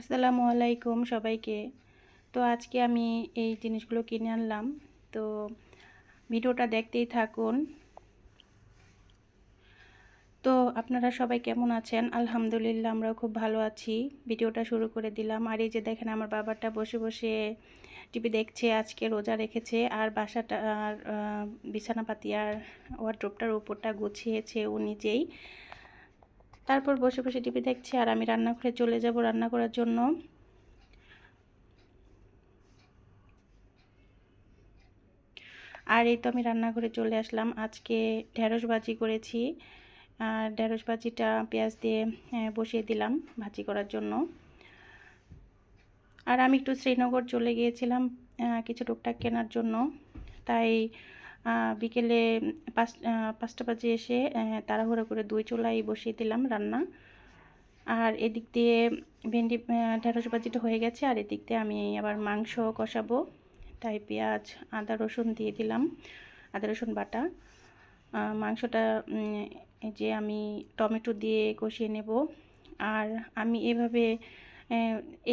আসসালামু আলাইকুম সবাইকে। তো আজকে আমি এই জিনিসগুলো কিনে আনলাম। তো ভিডিওটা দেখতেই থাকুন। তো আপনারা সবাই কেমন আছেন? আলহামদুলিল্লাহ, আমরাও খুব ভালো আছি। ভিডিওটা শুরু করে দিলাম। আর এই যে দেখেন, আমার বাবাটা বসে বসে টিভি দেখছে, আজকে রোজা রেখেছে, আর বাসাটা, আর বিছানাপাতি আর ওয়ার্ড্রোপটার উপরটা গুছিয়েছে ও নিজেই। তারপর বসে বসে টিভি দেখছি আর আমি রান্নাঘরে চলে যাব রান্না করার জন্য। আর এই তো আমি রান্নাঘরে চলে আসলাম। আজকে ঢেঁড়স ভাজি করেছি। আর ঢেঁড়স ভাজিটা পেঁয়াজ দিয়ে বসিয়ে দিলাম ভাজি করার জন্য। আর আমি একটু শ্রীনগর চলে গিয়েছিলাম কিছু টুকটাক কেনার জন্য। তাই বিকেলে পাঁচ পাঁচটা বাজে এসে তাড়াহুড়ো করে দুই চুলাই বসিয়ে দিলাম রান্না। আর এদিক দিয়ে ভেন্ডি ঢেঁড়স বাজিটা হয়ে গেছে। আর এদিক দিয়ে আমি আবার মাংস কষাবো। তাই পেঁয়াজ, আদা, রসুন দিয়ে দিলাম, আদা, রসুন বাটা। মাংসটা যে আমি টমেটো দিয়ে কষিয়ে নেব। আর আমি এভাবে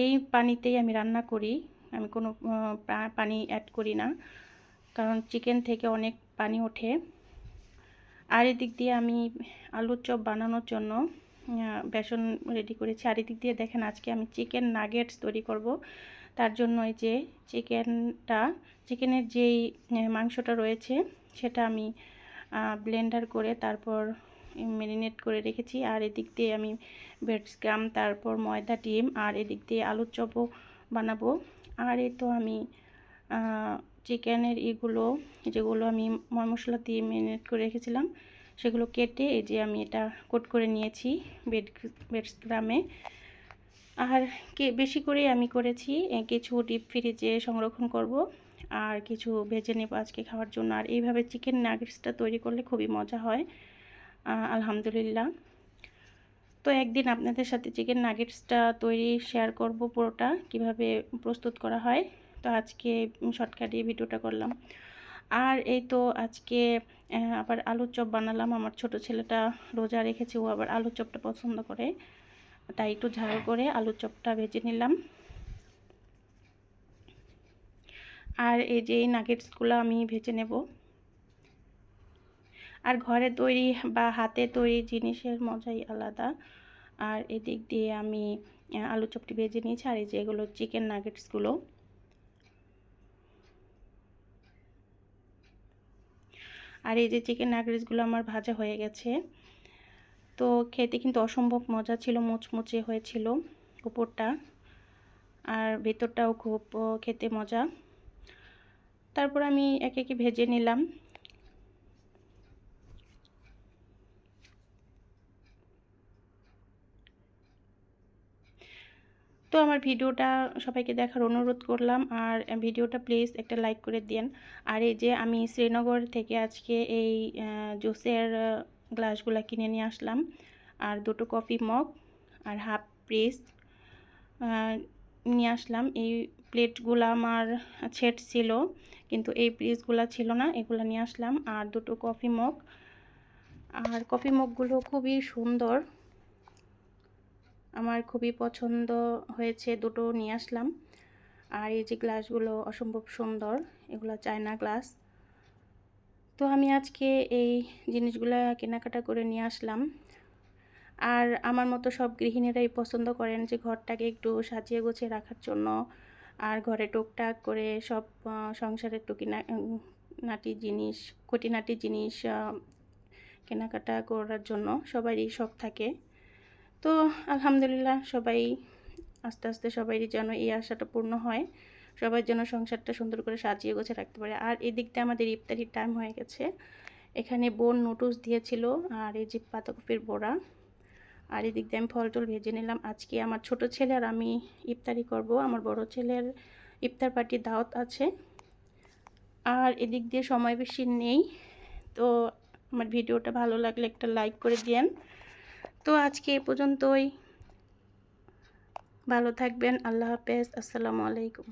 এই পানিতেই আমি রান্না করি। আমি কোনো পানি অ্যাড করি না। কারণ চিকেন থেকে অনেক পানি ওঠে। আর এদিক দিয়ে আমি আলুর চপ বানানোর জন্য বেসন রেডি করেছি। আর এদিক দিয়ে দেখেন আজকে আমি চিকেন নাগেটস তৈরি করব। তার জন্য এই যে চিকেনটা, চিকেনের যেই মাংসটা রয়েছে, সেটা আমি ব্লেন্ডার করে তারপর ম্যারিনেট করে রেখেছি। আর এদিক দিয়ে আমি ব্রেডস্ক্রাম তারপর ময়দা, ডিম, আর এদিক দিয়ে আলুর চপও বানাবো। আর এ তো আমি চিকেনের এগুলো যেগুলো আমি মশলা দিয়ে ম্যারিনেট করে রেখেছিলাম, সেগুলো কেটে এই যে আমি এটা কোট করে নিয়েছি বেড বেডস্ক্রামে আর কে, বেশি করে আমি করেছি কিছু ডিপ ফ্রিজে সংরক্ষণ করব, আর কিছু ভেজে নেব আজকে খাওয়ার জন্য। আর এইভাবে চিকেন নাগেটসটা তৈরি করলে খুবই মজা হয় আলহামদুলিল্লাহ। তো একদিন আপনাদের সাথে চিকেন নাগেটসটা তৈরি শেয়ার করব পুরোটা, কীভাবে প্রস্তুত করা হয়। তো আজকে শর্টকাটে ভিডিওটা করলাম। আর এই তো আজকে আবার আলুর চপ বানালাম। আমার ছোট ছেলেটা রোজা রেখেছে, ও আবার আলুর চপটা পছন্দ করে। তাই একটু ঝাল করে আলুর চপটা ভেজে নিলাম। আর এই যে এই নাগেটসগুলো আমি ভেজে নেব। আর ঘরে তৈরি বা হাতে তৈরি জিনিসের মজাই আলাদা। আর এদিক দিয়ে আমি আলু চপটি ভেজে নিয়েছি। আর এই যে এগুলো চিকেন নাগেটসগুলো আর এই যে চিকেন নাগরিসগুলো আমার ভাজা হয়ে গেছে। তো খেতে কিন্তু অসম্ভব মজা ছিল, মুচমুচে হয়েছিল উপরটা। আর ভেতরটাও খুব খেতে মজা। তারপর আমি একে একে ভেজে নিলাম। তো আমার ভিডিওটা সবাইকে দেখার অনুরোধ করলাম। আর ভিডিওটা প্লিজ একটা লাইক করে দিন আর এই যে আমি শ্রীনগর থেকে আজকে এই জুসের গ্লাসগুলো কিনে নিয়ে আসলাম। আর দুটো কফি মগ আর হাফ প্রেস নিয়ে আসলাম। এই প্লেটগুলো আমার ছেট ছিল, কিন্তু এই প্রিসগুলো ছিল না, এগুলো নিয়ে আসলাম। আর দুটো কফি মগ। আর কফি মগগুলো খুবই সুন্দর। আমার খুবই পছন্দ হয়েছে দুটো নিয়ে আসলাম। আর এই যে গ্লাসগুলো অসম্ভব সুন্দর, এগুলো চায়না গ্লাস। তো আমি আজকে এই জিনিসগুলো কেনাকাটা করে নিয়ে আসলাম। আর আমার মতো সব গৃহিণীরাই পছন্দ করেন যে ঘরটাকে একটু সাজিয়ে গোছিয়ে রাখার জন্য। আর ঘরে টুকটাক করে সব সংসারের টুকিনা নাটি জিনিস, খুঁটিনাটি জিনিস কেনাকাটা করার জন্য সবারই শখ থাকে। তো আলহামদুলিল্লাহ সবাই আস্তে আস্তে সবারই যেন এই আশাটা পূর্ণ হয়। সবার যেন সংসারটা সুন্দর করে সাজিয়ে গোছে রাখতে পারে। আর এদিক দিয়ে আমাদের ইফতারির টাইম হয়ে গেছে। এখানে বোন নোটস দিয়েছিল আর এই যে পাতাকপির বোড়া। আর এদিক দিয়ে আমি ফল টল ভেজে নিলাম। আজকে আমার ছোট ছেলে আর আমি ইফতারি করব। আমার বড় ছেলের ইফতার পার্টির দাওয়াত আছে। আর এদিক দিয়ে সময় বেশি নেই। তো আমার ভিডিওটা ভালো লাগলে একটা লাইক করে দিয়েন। তো আজকে এ পর্যন্তই। ভালো থাকবেন। আল্লাহ হাফেজ। আসসালামু আলাইকুম।